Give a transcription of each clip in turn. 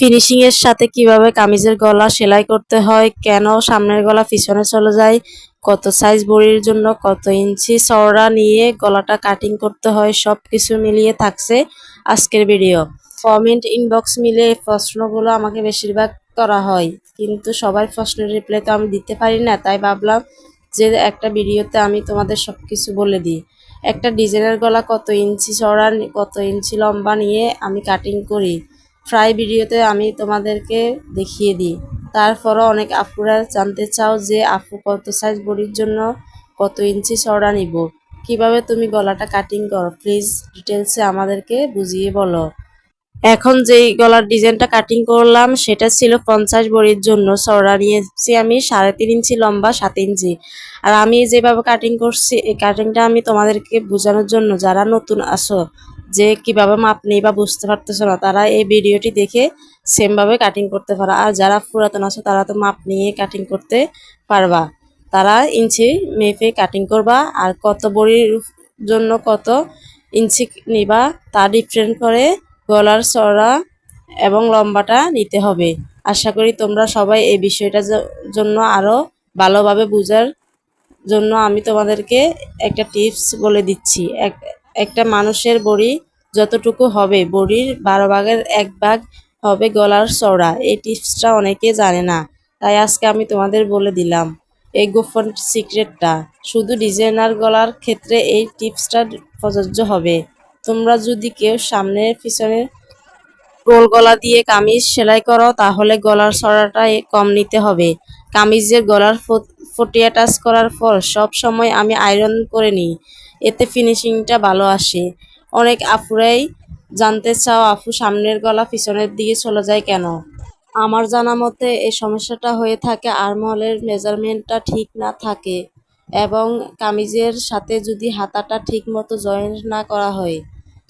Finishing এর সাথে কীভাবে কামিজের গলা সেলাই করতে হয়, কেন সামনের গলা পিছনে চলে যায়, কত সাইজ বড়ির জন্য কত ইঞ্চি চওড়া নিয়ে গলাটা কাটিং করতে হয় সব কিছু মিলিয়ে থাকছে আজকের ভিডিও কমেন্ট ইনবক্স মিলে এই প্রশ্নগুলো আমাকে বেশিরভাগ করা হয়, কিন্তু সবার প্রশ্নের রিপ্লাই তো আমি দিতে পারি না, তাই ভাবলাম যে একটা ভিডিওতে আমি তোমাদের সব কিছু বলে দিই। একটা ডিজাইনের গলা কত ইঞ্চি চওড়া নি- কত ইঞ্চি লম্বা নিয়ে আমি কাটিং করি। প্রায় ভিডিওতে আমি তোমাদেরকে দেখিয়ে দিই। তারপরও অনেক আপুরা জানতে চাও যে আপু কত সাইজ বডির জন্য কত ইঞ্চি চওড়া নিব। কীভাবে তুমি গলাটা কাটিং করো প্লিজ ডিটেলসে আমাদেরকে বুঝিয়ে বলো। এখন যেই গলার ডিজাইনটা কাটিং করলাম, সেটা ছিল পঞ্চাশ বড়ির জন্য চওড়া। নিয়েছি আমি সাড়ে তিন ইঞ্চি লম্বা, সাত ইঞ্চি। আর আমি যেভাবে কাটিং করছি, এই কাটিংটা আমি তোমাদেরকে বোঝানোর জন্য যারা নতুন আসো যে কীভাবে মাপ নেই বা বুঝতে পারতেছো না, তারা এই ভিডিওটি দেখে সেমভাবে কাটিং করতে পারা। আর যারা পুরাতন আছো, তারা তো মাপ নিয়ে কাটিং করতে পারবা। তারা ইঞ্চি মেপে কাটিং করবা, আর কত বড়ির জন্য কত ইঞ্চি নিবা, তা ডিফারেন্ট করে গলার চড়া এবং লম্বাটা নিতে হবে। আশা করি তোমরা সবাই এই বিষয়টার জন্য আরও ভালোভাবে বোঝার জন্য আমি তোমাদেরকে একটা টিপস বলে দিচ্ছি। এক একটা মানুষের বড়ি যতটুকু হবে, বড়ির বারো ভাগের এক ভাগ হবে গলার চওড়া। এই টিপসটা অনেকে জানে না, তাই আজকে আমি তোমাদের বলে দিলাম এই গোপন সিক্রেটটা। শুধু ডিজাইনার গলার ক্ষেত্রে এই টিপসটা প্রযোজ্য হবে। তোমরা যদি কেউ সামনের পিছনে গোল গলা দিয়ে কামিজ সেলাই করো, তাহলে গলার এ- কম নিতে হবে। কামিজের গলার ফটিয়া টাচ করার পর সব সময় আমি আয়রন করে নিই। এতে ফিনিশিংটা ভালো আসে। অনেক আপুরাই জানতে চাও, আপু সামনের গলা পিছনের দিকে চলে যায় কেন? আমার জানা মতে এই সমস্যাটা হয়ে থাকে আর্মহলের মেজারমেন্টটা ঠিক না থাকে এবং কামিজের সাথে যদি হাতাটা ঠিক মতো জয়েন্ট না করা হয়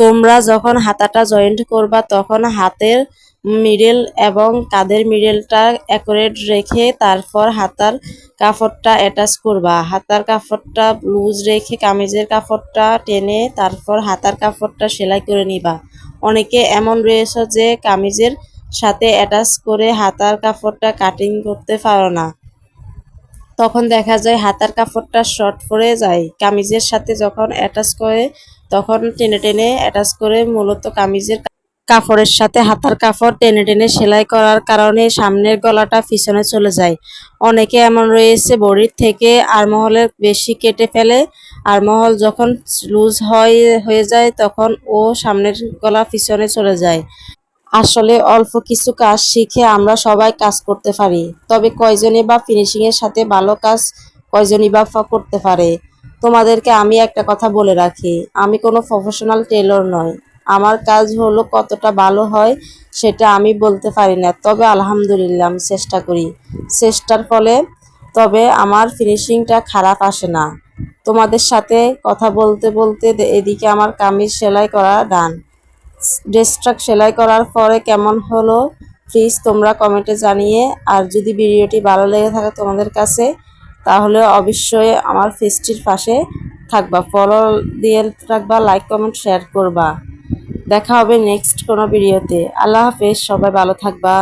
তোমরা যখন হাতাটা জয়েন্ট করবা, তখন হাতের মিডল এবং কাঁধের মিডলটা অ্যাকুরেট রেখে তারপর হাতার কাপড়টা অ্যাটাচ করবা। হাতার কাপড়টা লুজ রেখে কামিজের কাপড়টা টেনে তারপর হাতার কাপড়টা সেলাই করে নিবা। অনেকে এমন রয়েছে যে কামিজের সাথে অ্যাটাচ করে হাতার কাপড়টা কাটিং করতে পারো না। তখন দেখা যায় হাতার কাপড়টা শর্ট পড়ে যায়। কামিজের সাথে যখন অ্যাটাচ করে, তখন টেনে টেনে অ্যাটাচ করে মূলত কামিজের কাপড়ের সাথে হাতার কাপড় টেনে টেনে সেলাই করার কারণে সামনের গলাটা পিছনে চলে যায়। অনেকে এমন রয়েছে, বডির থেকে আরমহলের বেশি কেটে ফেলে। আরমহল যখন লুজ হয়, হয়ে যায়, তখন ও সামনের গলা পিছনে চলে যায়। আসলে অল্প কিছু কাজ শিখে আমরা সবাই কাজ করতে পারি। তবে কয়জনে বা ফিনিশিং এর সাথে ভালো কাজ কয়জনই বা করতে পারে? তোমাদেরকে আমি একটা কথা বলে রাখি, আমি কোনো প্রফেশনাল টেলর নয় আমার কাজ হলো কতটা ভালো হয় সেটা আমি বলতে পারি না, তবে আলহামদুলিল্লাহ চেষ্টা করি। চেষ্টার ফলে তবে আমার ফিনিশিংটা খারাপ আসে না। তোমাদের সাথে কথা বলতে বলতে এদিকে আমার কামিজ সেলাই করা ডান। ড্রেসটা সেলাই করার পরে কেমন হলো? প্লিজ তোমরা কমেন্টে জানিয়ে, আর যদি ভিডিওটি ভালো লেগে থাকে তোমাদের কাছে, তাহলে অবশ্যই আমার ফেসটির পাশে থাকবা। ফলো দিয়ে রাখবা লাইক কমেন্ট শেয়ার করবা। দেখা হবে নেক্সট কোনো ভিডিওতে। আল্লাহ হাফেজ, সবাই ভালো থাকবা।